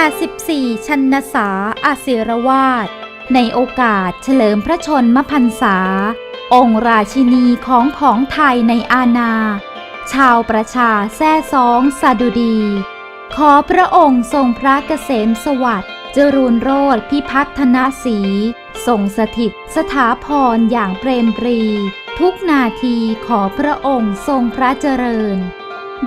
84 ชันนสาอาศิรวาสในโอกาสเฉลิมพระชนมพรรษา องค์ราชินีของของไทยในอาณา ชาวประชาแซ่ซองสาดุดี ขอพระองค์ทรงพระเกษมสวัสดิ์เจรูญโรธพิพัฒนศรีทรงสถิตสถาพรอย่างเปรมปรี ทุกนาทีขอพระองค์ทรงพระเจริญ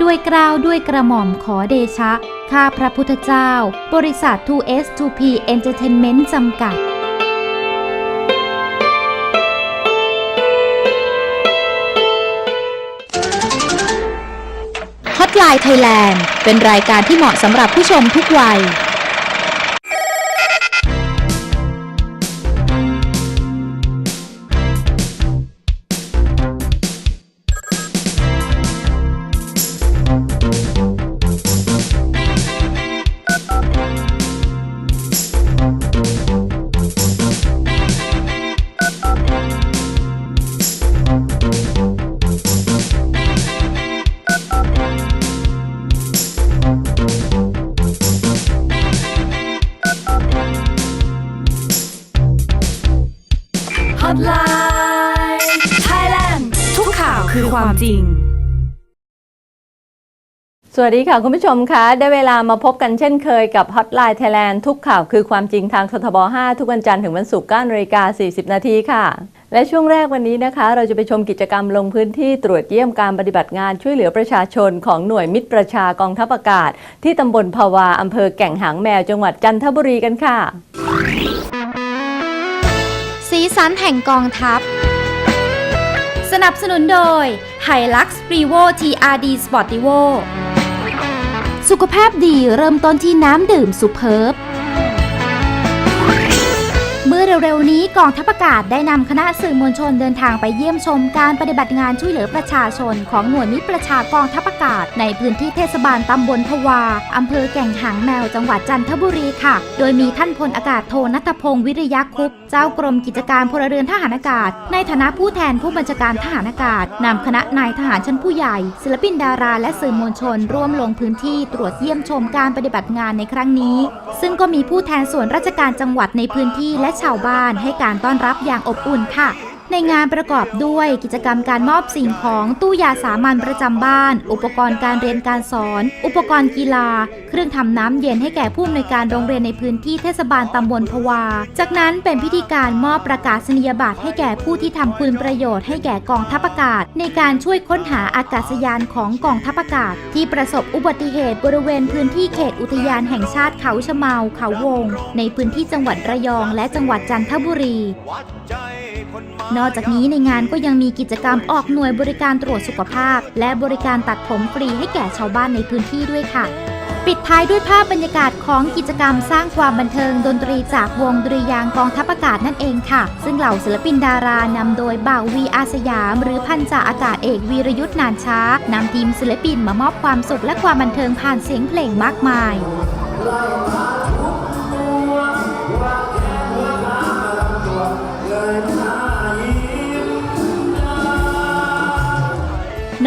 ด้วยกล้าวด้วยกระหม่อมขอเดชะ ข้าพระพุทธเจ้า บริษัท 2S2P Entertainment จำกัดฮอตไลน์ไทยแลนด์เป็นรายการที่เหมาะสำหรับผู้ชมทุกวัย สวัสดีค่ะ คุณผู้ชมคะได้เวลามาพบกันเช่นเคยกับ Hotline Thailand ทุกข่าวคือความจริงทางททบ 5 ทุกวันจันทร์ถึงวันศุกร์9นาฬิกา 40 นาทีค่ะ และช่วงแรกวันนี้นะคะ เราจะไปชมกิจกรรมลงพื้นที่ตรวจเยี่ยมการปฏิบัติงานช่วยเหลือประชาชนของหน่วยมิตรประชากองทัพอากาศ ที่ตำบลภาวาอำเภอแก่งหางแมวจังหวัดจันทบุรีกันค่ะ สีสันแห่งกองทัพสนับสนุนโดย Hilux Revo TRD Sportivo สุ สุขภาพดีเริ่มต้นที่น้ำดื่มสุเพิร์บ เร็วๆนี้กองทัพอากาศได้นำคณะสื่อมวลชนเดินทางไปเยี่ยมชมการปฏิบัติงานช่วยเหลือประชาชน ของหน่วยมิตรประชากองทัพอากาศ ในพื้นที่เทศบาลตำบลพวาอำเภอแก่งหางแมวจังหวัดจันทบุรีค่ะ โดยมีท่านพลอากาศโทนัทพงศ์วิริยะคุปต์เจ้ากรมกิจการพลเรือนทหารอากาศ ในฐานะผู้แทนผู้บัญชาการทหารอากาศนำคณะนายทหารชั้นผู้ใหญ่ ศิลปินดาราและสื่อมวลชน ร่วมลงพื้นที่ตรวจเยี่ยมชมการปฏิบัติงานในครั้งนี้ ซึ่งก็มีผู้แทนส่วนราชการจังหวัดในพื้นที่และชาวบ้านให้การต้อนรับอย่างอบอุ่นค่ะ ในงานประกอบด้วยกิจกรรมการมอบสิ่งของตู้ยาสามัญประจำบ้าน อุปกรณ์การเรียนการสอน อุปกรณ์กีฬา เครื่องทำน้ำเย็นให้แก่ผู้อำนวยการโรงเรียนในพื้นที่เทศบาลตำบลพวา จากนั้นเป็นพิธีการมอบประกาศนียบัตรให้แก่ผู้ที่ทำคุณประโยชน์ให้แก่กองทัพอากาศ ในการช่วยค้นหาอากาศยานของกองทัพอากาศ ที่ประสบอุบัติเหตุบริเวณพื้นที่เขตอุทยานแห่งชาติเขาชะเมาเขาวง ในพื้นที่จังหวัดระยองและจังหวัดจันทบุรี นอกจากนี้ในงานก็ยังมีกิจกรรมออกหน่วยบริการตรวจสุขภาพ และบริการตัดผมฟรีให้แก่ชาวบ้านในพื้นที่ด้วยค่ะ ปิดท้ายด้วยภาพบรรยากาศของกิจกรรมสร้างความบันเทิงดนตรีจากวงดุริยางกองทัพอากาศนั่นเองค่ะ ซึ่งเหล่าศิลปินดารานำโดยบ่าววีอาสยาม หรือพันจ่าอากาศเอกวีรยุทธ์นานช้านำทีมศิลปินมามอบความสุขและความบันเทิงผ่านเสียงเพลงมากมาย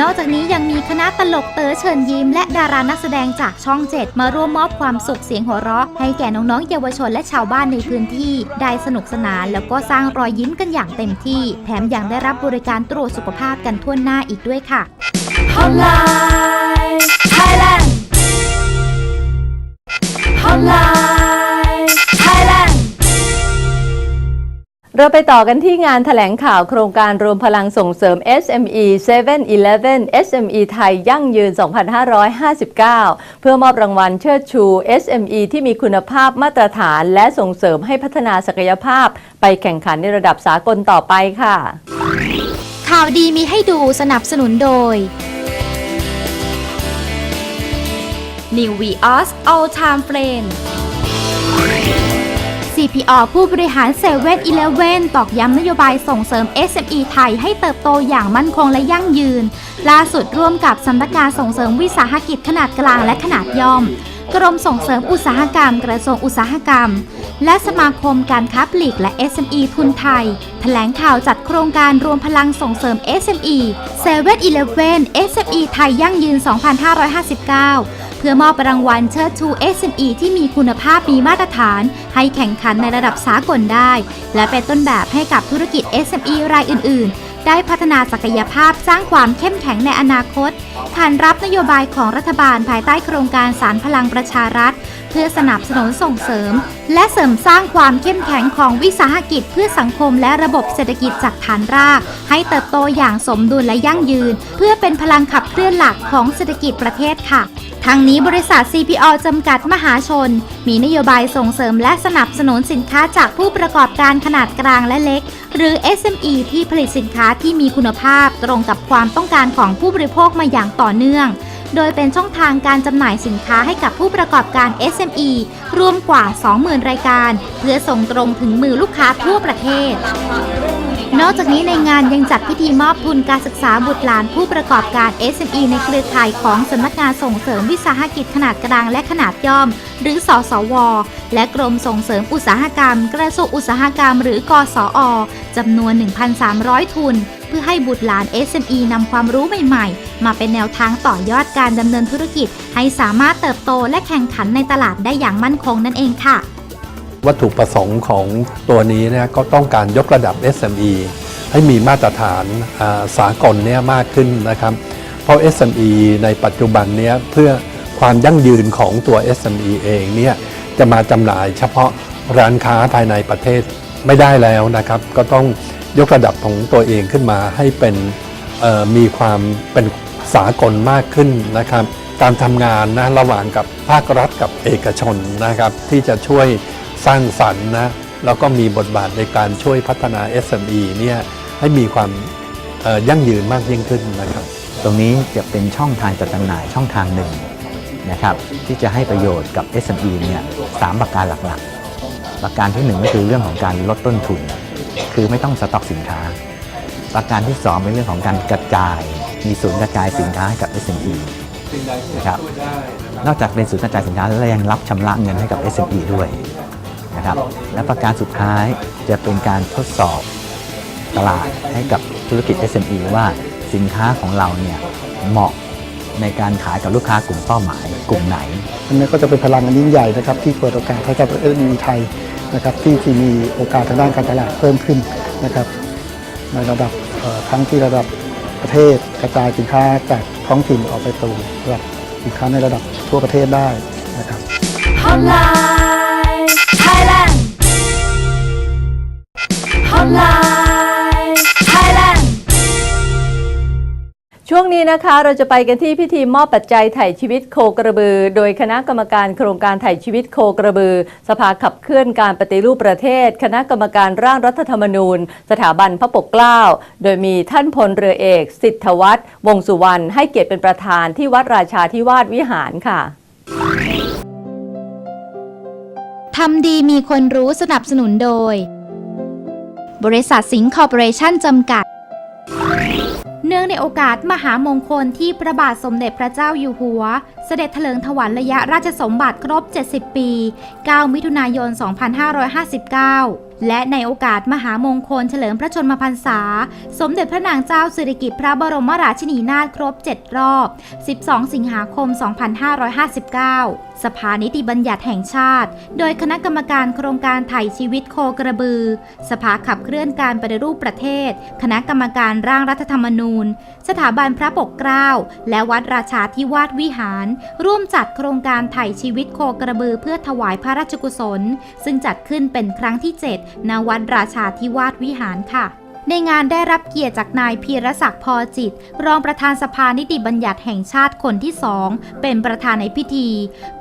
นอกจากนี้ยังมีคณะตลกเต๋อเชิญยิ้มและดารานักแสดงจากช่อง7มาร่วมมอบความสุขเสียงหัวเราะ ให้แก่น้องๆเยาวชนและชาวบ้านในพื้นที่ ได้สนุกสนานแล้วก็สร้างรอยยิ้มกันอย่างเต็มที่ แถมยังได้รับบริการตรวจสุขภาพกันทั่วหน้าอีกด้วยค่ะฮ เราไปต่อกันที่งานถแถลงข่าวโครงการรวมพลังส่งเสริม SME 7-Eleven SME ไทยยั่งยืน 2559 เพื่อมอบรางวัลเชิดชู SME ที่มีคุณภาพมาตรฐาน และส่งเสริมให้พัฒนาศักยภาพ ไปแข่งขันในระดับสากลต่อไปค่ะ ข่าวดีมีให้ดูสนับสนุนโดย New Vios All Time Friend CPO ผู้บริหาร7 e เ e ่ e อตอกย้ำนโยบายส่งเสริม SME ไทยให้เติบโตอย่างมั่นคงและยั่งยืน ล่าสุดร่วมกับสำนักงานส่งเสริมวิสาหกิจขนาดกลางและขนาดย่อม กรมส่งเสริมอุตสาหกรรม กระทรวงอุตสาหกรรม และสมาคมการค้าปลีกและ SME ทุนไทย แถลงข่าวจัดโครงการรวมพลังส่งเสริม SME 7 e เ e ่ e อ SME ไทยยั่งยืน 2559 เพื่อมอบรางวัลเชิดชู SME ที่มีคุณภาพมีมาตรฐาน ให้แข่งขันในระดับสากลได้ และเป็นต้นแบบให้กับธุรกิจ SME รายอื่น ๆ ได้พัฒนาศักยภาพสร้างความเข้มแข็งในอนาคตขานรับนโยบายของรัฐบาลภายใต้โครงการสารพลังประชารัฐ พื่อสนับสนุนส่งเสริม และเสริมสร้างความเข้มแข็งของวิสาหกิจเพื่อสังคมและระบบเศรษฐกิจจากฐานราก ให้เติบโตอย่างสมดุลและยั่งยืน เพื่อเป็นพลังขับเคลื่อนหลักของเศรษฐกิจประเทศค่ะทางนี้บริษัท CPO จำกัดมหาชน มีนโยบายส่งเสริมและสนับสนุนสินค้าจากผู้ประกอบการขนาดกลางและเล็ก หรือ SME ที่ผลิตสินค้าที่มีคุณภาพตรงกับความต้องการของผู้บริโภคมาอย่างต่อเนื่อง โดยเป็นช่องทางการจำหน่ายสินค้าให้กับผู้ประกอบการ SME รวมกว่า 20,000 รายการ เพื่อส่งตรงถึงมือลูกค้าทั่วประเทศ นอกจากนี้ในงานยังจัดพิธีมอบทุนการศึกษาบุตรหลานผู้ประกอบการ SME ในเครือข่ายของสำนักงานส่งเสริมวิสาหกิจขนาดกลางและขนาดย่อม หรือสสว และกรมส่งเสริมอุตสาหกรรม กระทรวงอุตสาหกรรม หรือกสอจำนวน 1,300 ทุนเพื่อให้บุตรหลาน SME นำความรู้ใหม่ๆ มาเป็นแนวทางต่อยอดการดำเนินธุรกิจ ให้สามารถเติบโตและแข่งขันในตลาดได้อย่างมั่นคงนั่นเองค่ะ วัตถุประสงค์ของตัวนี้เนี่ยก็ต้องการยกระดับ SME ให้มีมาตรฐานสากลเนี่ยมากขึ้นนะครับ เพราะ SME ในปัจจุบันเนี้ยเพื่อความยั่งยืนของตัว SME เองเนี่ยจะมาจำหน่ายเฉพาะร้านค้าภายในประเทศไม่ได้แล้วนะครับ ก็ต้อง ยกระดับของตัวเองขึ้นมาให้เป็นมีความเป็นสากลมากขึ้นนะครับ การทำงานนะระหว่างกับภาครัฐกับเอกชนนะครับ ที่จะช่วยสร้างสรรค์นะแล้วก็มีบทบาทในการช่วยพัฒนา SME เนี่ยให้มีความยั่งยืนมากยิ่งขึ้นนะครับ ตรงนี้จะเป็นช่องทางจัดจำหน่ายช่องทางหนึ่งนะครับที่จะให้ประโยชน์กับ SME เนี่ยสามประการหลักๆ ประการที่หนึ่งก็คือเรื่องของการลดต้นทุน คือไม่ต้องสต็อกสินค้า ประการที่สองเป็นเรื่องของการกระจาย มีศูนย์กระจายสินค้าให้กับ SME นะครับนอกจากเป็นศูนย์กระจายสินค้าแล้วยังรับชำระเงินให้กับ SME ด้วยนะครับและประการสุดท้ายจะเป็นการทดสอบตลาดให้กับธุรกิจ SME ว่าสินค้าของเราเนี่ยเหมาะในการขายกับลูกค้ากลุ่มเป้าหมายกลุ่มไหนอันนี้ก็จะเป็นพลังอันยิ่งใหญ่นะครับที่เปิดโอกาสให้กับ SME ไทย นะครับที่ที่มีโอกาสทางด้านการตลาดเพิ่มขึ้นนะครับในระดับทั้งที่ระดับประเทศกระจายสินค้าจากท้องถิ่นออกไปสู่ระดับสินค้าในระดับทั่วประเทศได้นะครับ Hotline Thailand Hotline ช่วงนี้นะคะเราจะไปกันที่พิธีมอบปัจจัยไถ่ชีวิตโคกระบือ โดยคณะกรรมการโครงการไถ่ชีวิตโคกระบือ สภาขับเคลื่อนการปฏิรูปประเทศ คณะกรรมการร่างรัฐธรรมนูญ สถาบันพระปกเกล้า โดยมีท่านพลเรือเอก สิทธวัฒน์วงสุวรรณให้เกียรติเป็นประธานที่วัดราชาธิวาสวิหารค่ะทำดีมีคนรู้สนับสนุนโดย บริษัทสิงห์คอร์ปอเรชั่นจำกัด เนื่องในโอกาสมหามงคลที่พระบาทสมเด็จพระเจ้าอยู่หัว เสด็จเถลิงถวัลระยะราชสมบัติครบ 70 ปี 9 มิถุนายน 2559 และในโอกาสมหามงคลเฉลิมพระชนมพรรษา สมเด็จพระนางเจ้าสิริกิติ์พระบรมราชินีนาถครบ 7 รอบ 12 สิงหาคม 2559สภานิติบัญญัติแห่งชาติ โดยคณะกรรมการโครงการไถ่ชีวิตโคกระบือ สภาขับเคลื่อนการปฏิรูปประเทศ คณะกรรมการร่างรัฐธรรมนูญ สถาบันพระปกเกล้า และวัดราชาธิวาสวิหาร ร่วมจัดโครงการไถ่ชีวิตโคกระบือเพื่อถวายพระราชกุศล ซึ่งจัดขึ้นเป็นครั้งที่ 7ณวัดราชาธิวาสวิหารค่ะ ในงานได้รับเกียรติจากนายพีรศักดิ์พอจิต รองประธานสภานิติบัญญัติแห่งชาติคนที่สองเป็นประธานในพิธี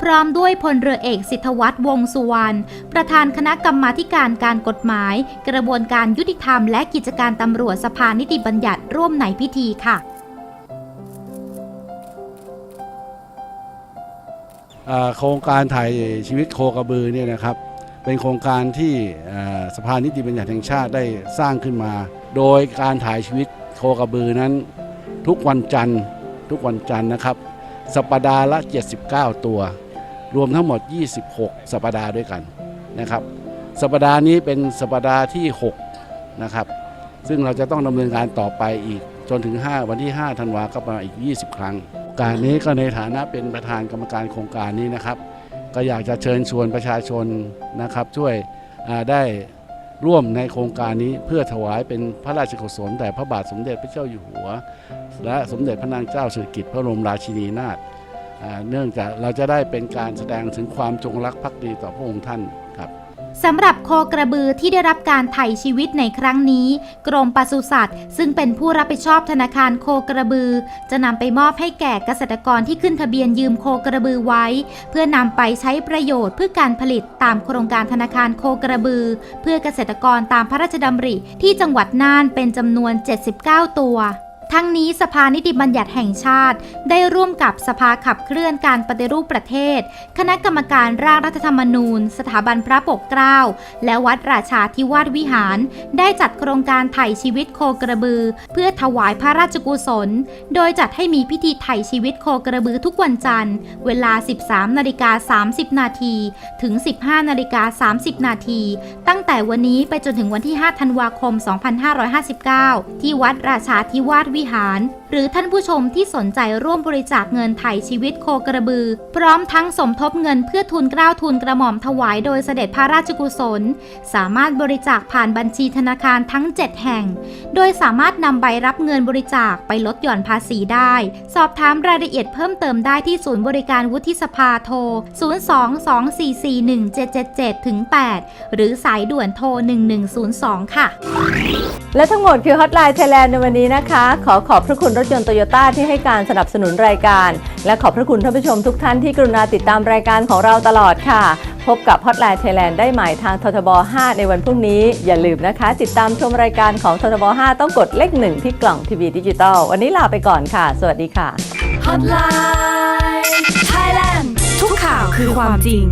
พร้อมด้วยพลเรือเอกสิทธวัฒน์วงสุวรรณประธานคณะกรรมาการการกฎหมาย กระบวนการยุติธรรมและกิจการตำรวจสภานิติบัญญัติร่วมในพิธีค่ะโครงการถ่ายชีวิตโคกระบือเนี่ยนะครับ เป็นโครงการที่สภานิติบัญญัติแห่งชาติได้สร้างขึ้นมา โดยการถ่ายชีวิตโคกระบือนั้น ทุกวันจันทร์ทุกวันจันทร์นะครับ สัปดาห์ละ 79 ตัว รวมทั้งหมด 26 สัปดาห์ด้วยกันนะครับ สัปดาห์นี้เป็นสัปดาห์ที่ 6 นะครับ ซึ่งเราจะต้องดำเนินการต่อไปอีกจนถึง 5 วันที่ 5 ธันวาก็ประมาณอีก 20 ครั้ง การนี้ก็ในฐานะเป็นประธานกรรมการโครงการนี้นะครับ ก็อยากจะเชิญชวนประชาชนนะครับช่วยได้ร่วมในโครงการนี้เพื่อถวายเป็นพระราชกุศลแด่พระบาทสมเด็จพระเจ้าอยู่หัว และสมเด็จพระนางเจ้าสิริกิติ์พระบรมราชินีนาถเนื่องจากเราจะได้เป็นการแสดงถึงความจงรักภักดีต่อพระองค์ท่าน สำหรับโคกระบือที่ได้รับการไถ่ชีวิตในครั้งนี้ กรมปศุสัตว์ ซึ่งเป็นผู้รับผิดชอบธนาคารโคกระบือ จะนำไปมอบให้แก่เกษตรกรที่ขึ้นทะเบียนยืมโคกระบือไว้ เพื่อนำไปใช้ประโยชน์เพื่อการผลิตตามโครงการธนาคารโคกระบือ เพื่อเกษตรกรตามพระราชดำริที่จังหวัดน่านเป็นจำนวน 79 ตัว ทั้งนี้สภานิติบัญญัติแห่งชาติ ได้ร่วมกับสภาขับเคลื่อนการปฏิรูปประเทศ คณะกรรมการร่างรัฐธรรมนูญ สถาบันพระปกเกล้า และวัดราชาธิวาสวิหาร ได้จัดโครงการไถ่ชีวิตโคกระบือ เพื่อถวายพระราชกุศล โดยจัดให้มีพิธีไถ่ชีวิตโคกระบือทุกวันจันทร์ เวลา 13นาฬิกา30 นาทีถึง 15นาฬิกา30 นาทีตั้งแต่วันนี้ไปจนถึงวันที่ 5 ธันวาคม 2559 ที่วัดราชาธิวาสวิหารหรือท่านผู้ชมที่สนใจร่วมบริจาคเงินไถ่ชีวิตโคกระบือ พร้อมทั้งสมทบเงินเพื่อทุนเกล้าทุนกระหม่อมถวายโดยเสด็จพระราชกุศล สามารถบริจาคผ่านบัญชีธนาคารทั้ง 7 แห่ง โดยสามารถนำใบรับเงินบริจาคไปลดหย่อนภาษีได้ สอบถามรายละเอียดเพิ่มเติมได้ที่ศูนย์บริการวุฒิสภาโทร 022441777ถึง8หรือสายด่วนโทร 1102 ค่ะ และทั้งหมดคือ Hotline Thailand ในวันนี้นะคะ ขอขอบพระคุณรถยนต์โตโยต้าที่ให้การสนับสนุนรายการ และขอบพระคุณท่านผู้ชมทุกท่านที่กรุณาติดตามรายการของเราตลอดค่ะ พบกับ Hotline Thailand ได้ใหม่ทางททบ 5 ในวันพรุ่งนี้ อย่าลืมนะคะ ติดตามชมรายการของททบ 5 ต้องกดเลขหนึ่งที่กล่องทีวีดิจิตอลวันนี้ลาไปก่อนค่ะ สวัสดีค่ะ Hotline Thailand ทุกข่าวคือความจริง